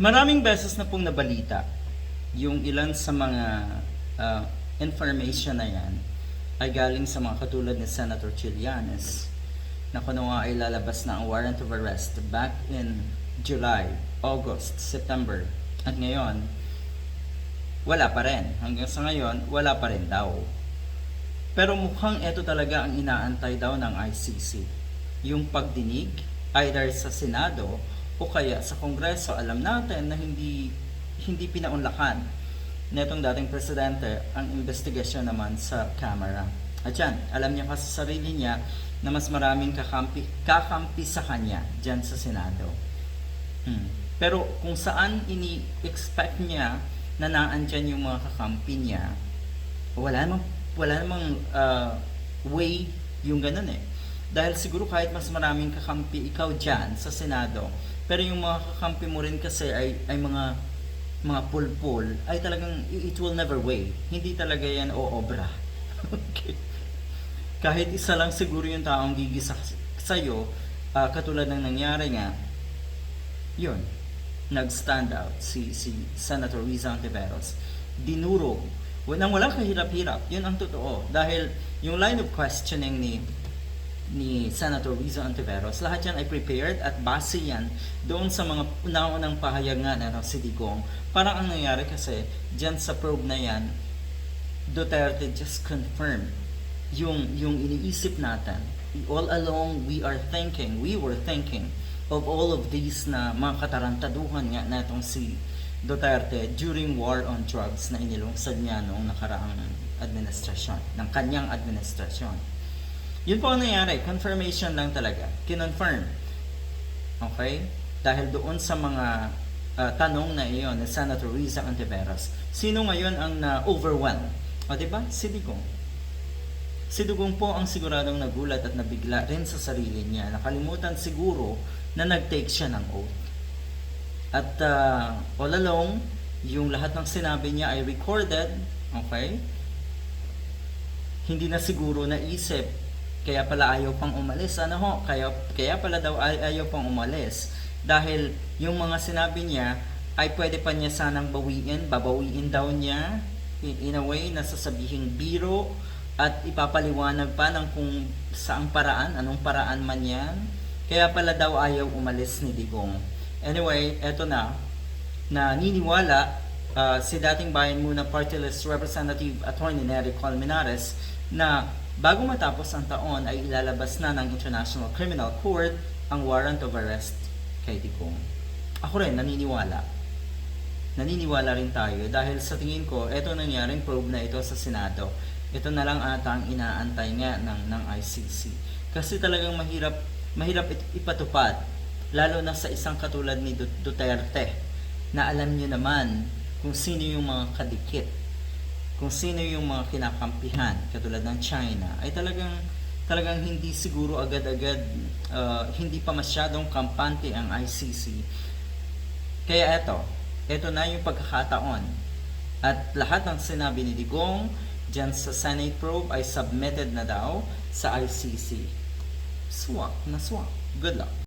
Maraming beses na pong nabalita yung ilan sa mga ah, information na yan ay galing sa mga katulad ni Senator Trillanes na kuno nga ay lalabas na ang warrant of arrest back in July, August, September. At ngayon, wala pa rin. Hanggang sa ngayon, wala pa rin daw. Pero mukhang ito talaga ang inaantay daw ng ICC. Yung pagdinig, either sa Senado o kaya sa Kongreso, alam natin na hindi hindi pinaunlakan netong dating presidente ang investigasyon naman sa Kamara. At yan, alam niya kasi sa sarili niya na mas maraming kakampi, kakampi sa kanya dyan sa Senado. Hmm. Pero kung saan ini-expect niya na naandyan yung mga kakampi niya, wala namang, wala namang uh, way yung ganun eh. Dahil siguro kahit mas maraming kakampi ikaw dyan sa Senado, pero yung mga kakampi mo rin kasi ay, ay mga mga pulpul, ay talagang it will never weigh. Hindi talaga yan o obra. okay. Kahit isa lang siguro yung taong gigisa sa'yo, ah, katulad ng nangyari nga, yun, nag-stand out si, si Senator Riza Antiveros. Dinurog. Nang walang kahirap-hirap, yun ang totoo. Dahil yung line of questioning ni ni Senator Riza Antiveros, lahat yan ay prepared at base yan doon sa mga una-unang pahayag nga na ng si Digong. Parang ang nangyari kasi, dyan sa probe na yan, Duterte just confirmed yung, yung iniisip natin. All along, we are thinking, we were thinking of all of these na mga katarantaduhan nga na itong si Duterte during war on drugs na inilungsad niya noong nakaraang administrasyon, ng kanyang administrasyon. Yun po ang nangyari, confirmation lang talaga, kinonfirm. Okay? Dahil doon sa mga ah, tanong na iyon ni Senator Riza Antiveros, sino ngayon ang na-overwhelm? O di ba? Si Digong. Si Dugong po ang siguradong nagulat at nabigla rin sa sarili niya. Nakalimutan siguro na nag-take siya ng oath. At ah, all along, yung lahat ng sinabi niya ay recorded, okay? Hindi na siguro naisip, kaya pala ayaw pang umalis. Ano ho? Kaya, kaya pala daw ay, ayaw pang umalis. Dahil yung mga sinabi niya ay pwede pa niya sanang bawiin, babawiin daw niya in, in a way na sasabihing biro at ipapaliwanag pa ng kung saang paraan, anong paraan man yan. Kaya pala daw ayaw umalis ni Digong. Anyway, eto na, naniniwala uh, si dating bayan muna party list representative attorney Nery Colmenares na bago matapos ang taon ay ilalabas na ng International Criminal Court ang warrant of arrest kay Digong. Ako rin naniniwala. Naniniwala rin tayo dahil sa tingin ko, eto nangyaring probe na ito sa Senado. Ito na lang ata ang inaantay nga ng, ng ICC. Kasi talagang mahirap, mahirap ipatupad lalo na sa isang katulad ni Du- Duterte na alam niyo naman kung sino yung mga kadikit kung sino yung mga kinakampihan katulad ng China ay talagang talagang hindi siguro agad-agad uh, hindi pa masyadong kampante ang ICC kaya eto eto na yung pagkakataon. At lahat ng sinabi ni Digong dyan sa Senate probe ay submitted na daw sa ICC swak na swak. Good luck